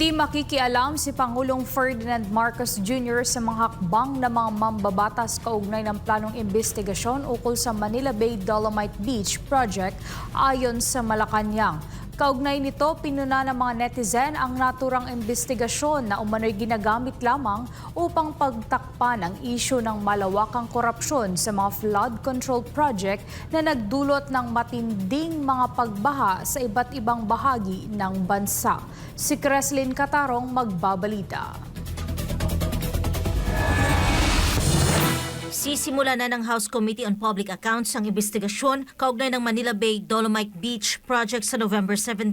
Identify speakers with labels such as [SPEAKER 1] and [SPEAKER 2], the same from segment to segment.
[SPEAKER 1] Hindi makikialam si Pangulong Ferdinand Marcos Jr. sa mga hakbang ng mga mambabatas kaugnay ng planong investigasyon ukol sa Manila Bay Dolomite Beach Project ayon sa Malacanang. Kaugnay nito, pinuna ng mga netizen ang naturang investigasyon na umano'y ginagamit lamang upang pagtakpan ang isyu ng malawakang korupsyon sa mga flood control project na nagdulot ng matinding mga pagbaha sa iba't ibang bahagi ng bansa. Si Creslin Catarong magbabalita.
[SPEAKER 2] Sisimula na ng House Committee on Public Accounts ang investigasyon kaugnay ng Manila Bay Dolomite Beach Project sa November 17.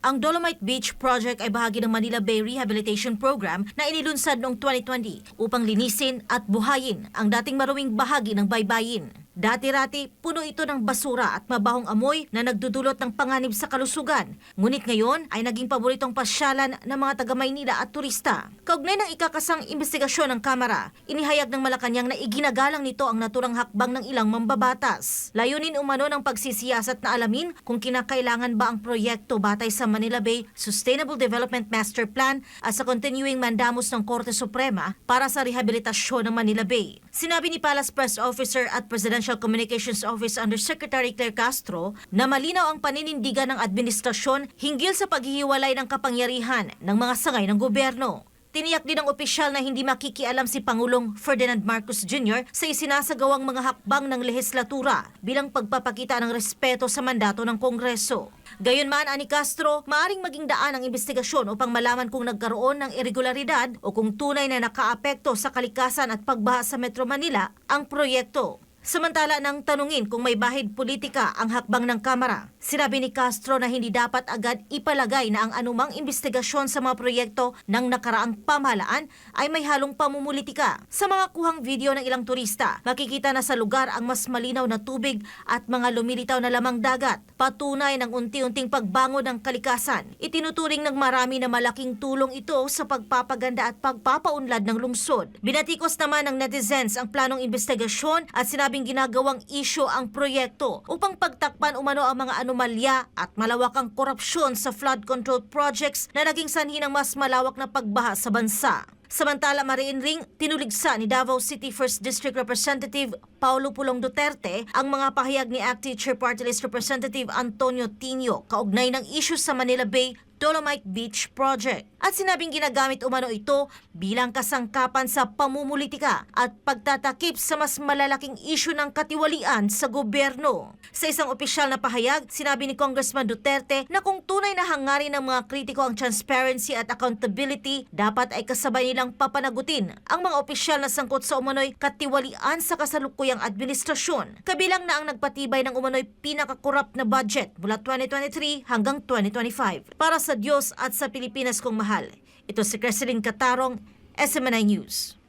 [SPEAKER 2] Ang Dolomite Beach Project ay bahagi ng Manila Bay Rehabilitation Program na inilunsad noong 2020 upang linisin at buhayin ang dating maruming bahagi ng baybayin. Dati-rati, puno ito ng basura at mabahong amoy na nagdudulot ng panganib sa kalusugan. Ngunit ngayon ay naging paboritong pasyalan ng mga taga Maynila at turista. Kaugnay ng ikakasang investigasyon ng Kamara, inihayag ng Malacanang na iginagalang nito ang naturang hakbang ng ilang mambabatas. Layunin umano ng pagsisiyasat na alamin kung kinakailangan ba ang proyekto batay sa Manila Bay Sustainable Development Master Plan at sa continuing mandamus ng Korte Suprema para sa rehabilitasyon ng Manila Bay. Sinabi ni Palace Press Officer at Presidential Communications Office Undersecretary Claire Castro na malinaw ang paninindigan ng administrasyon hinggil sa paghihiwalay ng kapangyarihan ng mga sangay ng gobyerno. Tiniyak din ng opisyal na hindi makikialam si Pangulong Ferdinand Marcos Jr. sa isinasagawang mga hakbang ng lehislatura bilang pagpapakita ng respeto sa mandato ng Kongreso. Gayunman, ani Castro, maaring maging daan ang investigasyon upang malaman kung nagkaroon ng irregularidad o kung tunay na nakaapekto sa kalikasan at pagbaha sa Metro Manila ang proyekto. Samantala nang tanungin kung may bahid politika ang hakbang ng Kamara, sinabi ni Castro na hindi dapat agad ipalagay na ang anumang investigasyon sa mga proyekto ng nakaraang pamahalaan ay may halong pamumulitika. Sa mga kuhang video ng ilang turista, makikita na sa lugar ang mas malinaw na tubig at mga lumilitaw na lamang dagat. Patunay ng unti-unting pagbangon ng kalikasan. Itinuturing ng marami na malaking tulong ito sa pagpapaganda at pagpapaunlad ng lungsod. Binatikos naman ng netizens ang planong investigasyon at sinabing ginagawang isyo ang proyekto upang pagtakpan umano ang mga anomalya at malawakang korupsyon sa flood control projects na naging sanhi ng mas malawak na pagbaha sa bansa. Samantala, mariin ring tinuligsa ni Davao City 1st District Representative Paulo Pulong Duterte ang mga pahayag ni ACT Teacher Party Representative Antonio Tinio kaugnay ng issue sa Manila Bay Dolomite Beach Project. At sinabing ginagamit umano ito bilang kasangkapan sa pamumulitika at pagtatakip sa mas malalaking isyu ng katiwalian sa gobyerno. Sa isang opisyal na pahayag, sinabi ni Congressman Duterte na kung tunay na hangarin ng mga kritiko ang transparency at accountability, dapat ay kasabay nilang papanagutin ang mga opisyal na sangkot sa umano'y katiwalian sa kasalukuyang administrasyon. Kabilang na ang nagpatibay ng umano'y pinakakorap na budget mula 2023 hanggang 2025. Para sa Diyos at sa Pilipinas kong mahal, ito si Creseline Catarong, SMNI News.